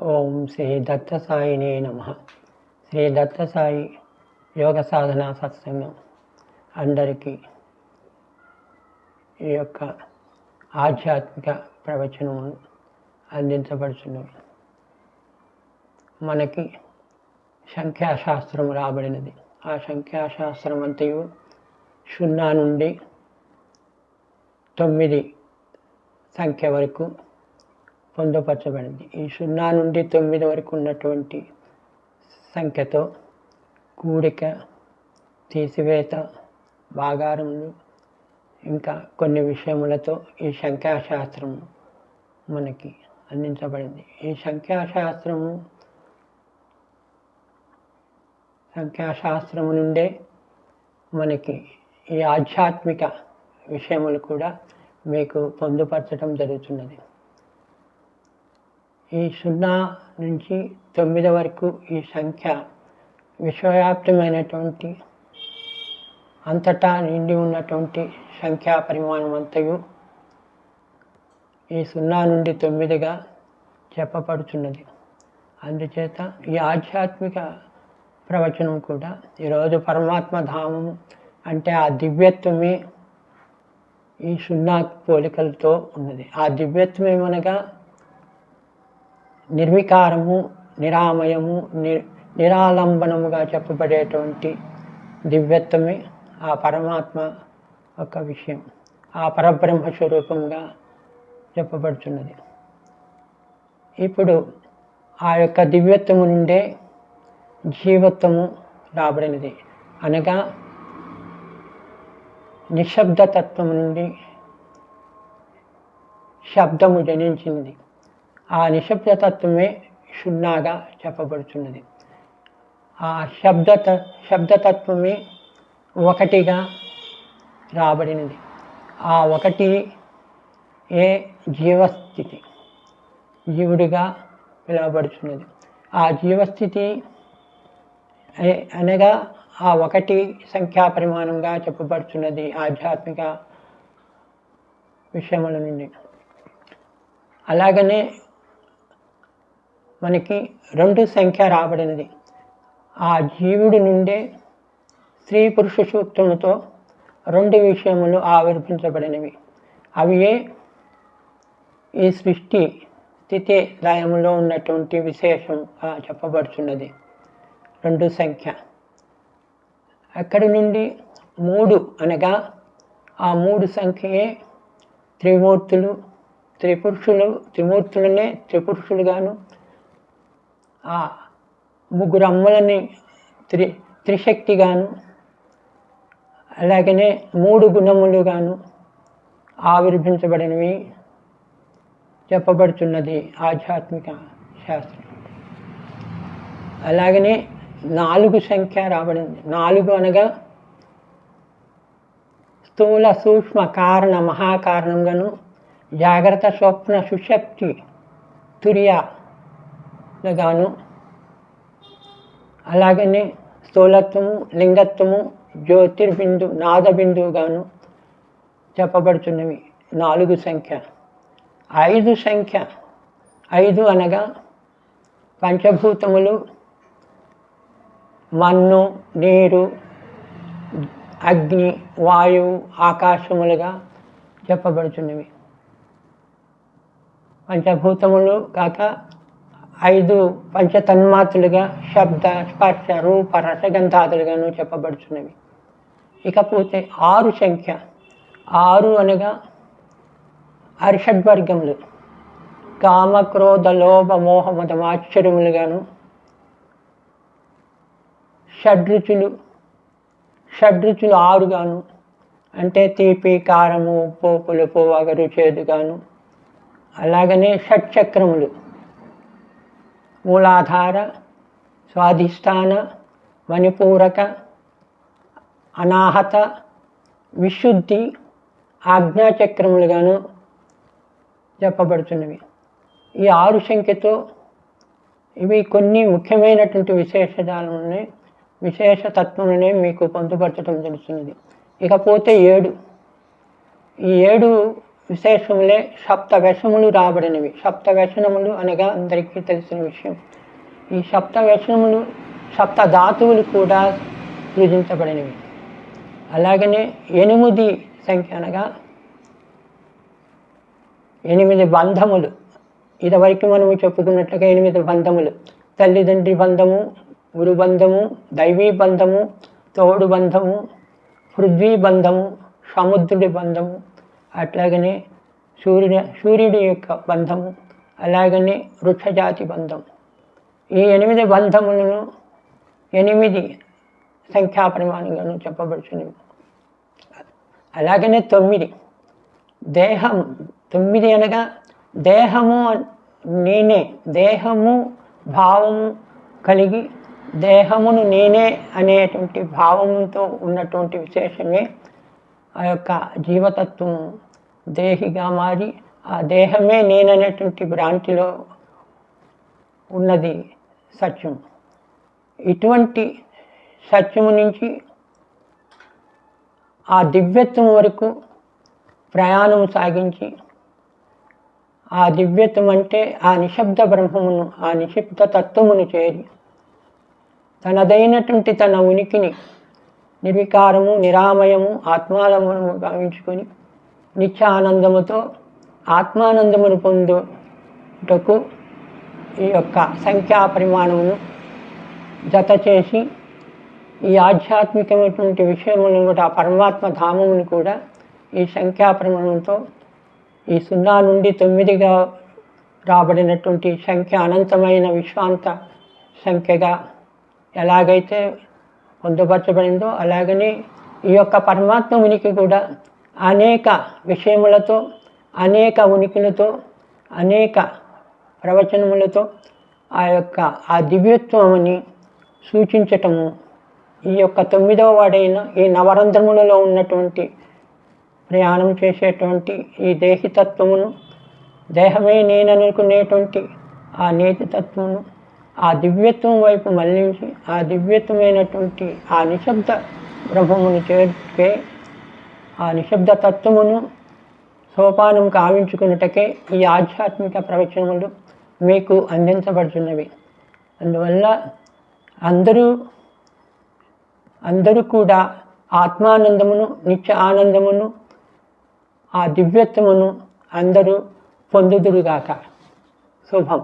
ఓం శ్రీ దత్తసాయినే నమ. శ్రీ దత్తసాయి యోగ సాధన సత్సంగం అందరికీ ఈ యొక్క ఆధ్యాత్మిక ప్రవచనమును అందించబడుచున్నవి మనకి సంఖ్యాశాస్త్రం రాబడినది. ఆ సంఖ్యాశాస్త్రం అంతయు సున్నా నుండి తొమ్మిది సంఖ్య వరకు పొందుపరచబడింది. ఈ సున్నా నుండి తొమ్మిది వరకు ఉన్నటువంటి సంఖ్యతో కూడిక తీసివేత భాగారములు ఇంకా కొన్ని విషయములతో ఈ సంఖ్యాశాస్త్రం మనకి అందించబడింది. ఈ సంఖ్యాశాస్త్రము సంఖ్యాశాస్త్రము నుండే మనకి ఈ ఆధ్యాత్మిక విషయములు కూడా మీకు పొందుపరచడం జరుగుతున్నది. ఈ సున్నా నుంచి తొమ్మిది వరకు ఈ సంఖ్య విశ్వవ్యాప్తమైనటువంటి అంతటా నిండి ఉన్నటువంటి సంఖ్యా పరిమాణం అంతయు ఈ సున్నా నుండి తొమ్మిదిగా చెప్పబడుచున్నది. అందుచేత ఈ ఆధ్యాత్మిక ప్రవచనం కూడా ఈరోజు పరమాత్మ ధామం అంటే ఆ దివ్యత్వమే ఈ సున్నా పోలికలతో ఉన్నది. ఆ దివ్యత్వం ఏమనగా నిర్వికారము నిరామయము ని నిరాలంబనముగా చెప్పబడేటువంటి దివ్యత్వమే ఆ పరమాత్మ ఒక విషయం. ఆ పరబ్రహ్మ స్వరూపంగా చెప్పబడుతున్నది. ఇప్పుడు ఆ యొక్క దివ్యత్వము నుండే జీవత్వము రాబడినది. అనగా నిశ్శబ్దతత్వము నుండి శబ్దము జనించింది ఆ నిశ్శబ్దతత్వమే సున్నాగా చెప్పబడుతున్నది ఆ శబ్దత శబ్దతత్వమే ఒకటిగా రాబడినది. ఆ ఒకటి ఏ జీవస్థితి జీవుడిగా పిలువబడుతున్నది ఆ జీవస్థితి అనగా ఆ ఒకటి సంఖ్యా పరిమాణంగా చెప్పబడుతున్నది ఆధ్యాత్మిక విషయముల నుండి. అలాగనే మనకి రెండు సంఖ్య రాబడినది. ఆ జీవుడి నుండే స్త్రీ పురుష సూక్తముతో రెండు విషయములు ఆవిర్భించబడినవి అవి ఈ సృష్టి స్థితి లయంలో ఉన్నటువంటి విశేషం చెప్పబడుతున్నది రెండు సంఖ్య. అక్కడి నుండి మూడు అనగా ఆ మూడు సంఖ్యయే త్రిమూర్తులు త్రిపురుషులు త్రిమూర్తులనే త్రిపురుషులుగాను ఆ ముగ్గురు అమ్మలని త్రి త్రిశక్తిగాను అలాగనే మూడు గుణములుగాను ఆవిర్భించబడినవి చెప్పబడుతున్నది ఆధ్యాత్మిక శాస్త్రం. అలాగనే నాలుగు సంఖ్య రాబడింది. నాలుగు అనగా స్థూల సూక్ష్మ కారణ మహాకారణంగాను జాగ్రత్త స్వప్న సుశక్తి గాను. అలాగనే స్థూలత్వము లింగత్వము జ్యోతిర్బిందు నాదబిందువుగాను చెప్పబడుతున్నవి. నాలుగు సంఖ్య. ఐదు సంఖ్య. ఐదు అనగా పంచభూతములు మన్ను నీరు అగ్ని వాయువు ఆకాశములుగా చెప్పబడుతున్నవి. పంచభూతములు కాక ఐదు పంచతన్మాతులుగా శబ్ద స్పర్శ రూప రసగంధాదులుగాను చెప్పబడుతున్నవి ఇకపోతే ఆరు సంఖ్య. ఆరు అనగా అరిషడ్వర్గములు కామ క్రోధ లోభ మోహ మతమాశ్చర్యములుగాను షడ్రుచులు షడ్రుచులు ఆరుగాను అంటే తీపి కారము ఉప్పు పులుపు వగరు చేదుగాను. అలాగనే షట్చక్రములు. మూలాధార స్వాధిష్టాన మణిపూరక అనాహత విశుద్ధి ఆజ్ఞాచక్రములుగాను చెప్పబడుతున్నవి. ఈ ఆరు సంఖ్యతో ఇవి కొన్ని ముఖ్యమైనటువంటి విశేషాలను విశేష తత్వములనే మీకు పొందుపరచడం జరుగుతున్నది ఇకపోతే ఏడు. ఈ ఏడు విశేషములే సప్త వ్యసములు రాబడినవి. సప్త వ్యసనములు అనగా అందరికీ తెలిసిన విషయం. ఈ సప్త వ్యసనములు సప్త ధాతువులు కూడా సృజించబడినవి. అలాగనే ఎనిమిది సంఖ్య అనగా ఎనిమిది బంధములు. ఇదివరకు మనము చెప్పుకున్నట్లుగా ఎనిమిది బంధములు. తల్లిదండ్రి బంధము గురు బంధము దైవీ బంధము తోడు బంధము పృథ్వీ బంధము సముద్రుడి బంధము అట్లాగనే సూర్యుని సూర్యుడి యొక్క బంధము అలాగనే వృక్షజాతి బంధం. ఈ ఎనిమిది బంధములను ఎనిమిది సంఖ్యా పరిమాణంగాను అలాగనే తొమ్మిది. దేహం తొమ్మిది అనగా దేహము నేనే దేహము భావము కలిగి దేహమును నేనే అనేటువంటి భావముతో ఉన్నటువంటి విశేషమే ఆ యొక్క జీవతత్వం దేహిగా మారి ఆ దేహమే నేననేటువంటి భ్రాంతిలో ఉన్నది సత్యం. ఇటువంటి సత్యము నుంచి ఆ దివ్యత్వం వరకు ప్రయాణం సాగించి ఆ దివ్యత్వం అంటే ఆ నిశ్శబ్ద బ్రహ్మమును ఆ నిశ్శబ్ద తత్వమును చేరి తనదైనటువంటి తన ఉనికిని నిర్వికారము నిరామయము ఆత్మానమును భావించుకొని నిత్య ఆనందముతో ఆత్మానందమును పొందుటకు ఈ యొక్క సంఖ్యా పరిమాణమును జత చేసి ఈ ఆధ్యాత్మికమైనటువంటి విషయములను కూడా ఆ పరమాత్మ ధామమును కూడా ఈ సంఖ్యా పరిమాణంతో ఈ సున్నా నుండి తొమ్మిదిగా రాబడినటువంటి సంఖ్య అనంతమైన విశ్వాంత సంఖ్యగా ఎలాగైతే పొందుపరచబడిందో అలాగనే ఈ యొక్క పరమాత్మ ఉనికి కూడా అనేక విషయములతో అనేక ఉనికిలతో అనేక ప్రవచనములతో ఆ యొక్క ఆ దివ్యత్వముని సూచించటము ఈ యొక్క తొమ్మిదవ వాడైన ఈ నవరంధ్రములలో ఉన్నటువంటి ప్రయాణం చేసేటువంటి ఈ దేహితత్వమును దేహమే నేననుకునేటువంటి ఆ నేతితత్వమును ఆ దివ్యత్వం వైపు మళ్ళించి ఆ దివ్యత్వమైనటువంటి ఆ నిశ్శబ్ద బ్రహ్మమును చేర్చుకే ఆ నిశ్శబ్ద తత్వమును సోపానం కావించుకున్నటకే ఈ ఆధ్యాత్మిక ప్రవచనములు మీకు అందించబడుతున్నవి అందువల్ల అందరూ అందరూ కూడా ఆత్మానందమును నిత్య ఆనందమును ఆ దివ్యత్వమును అందరూ పొందుదురుగాక. శుభం.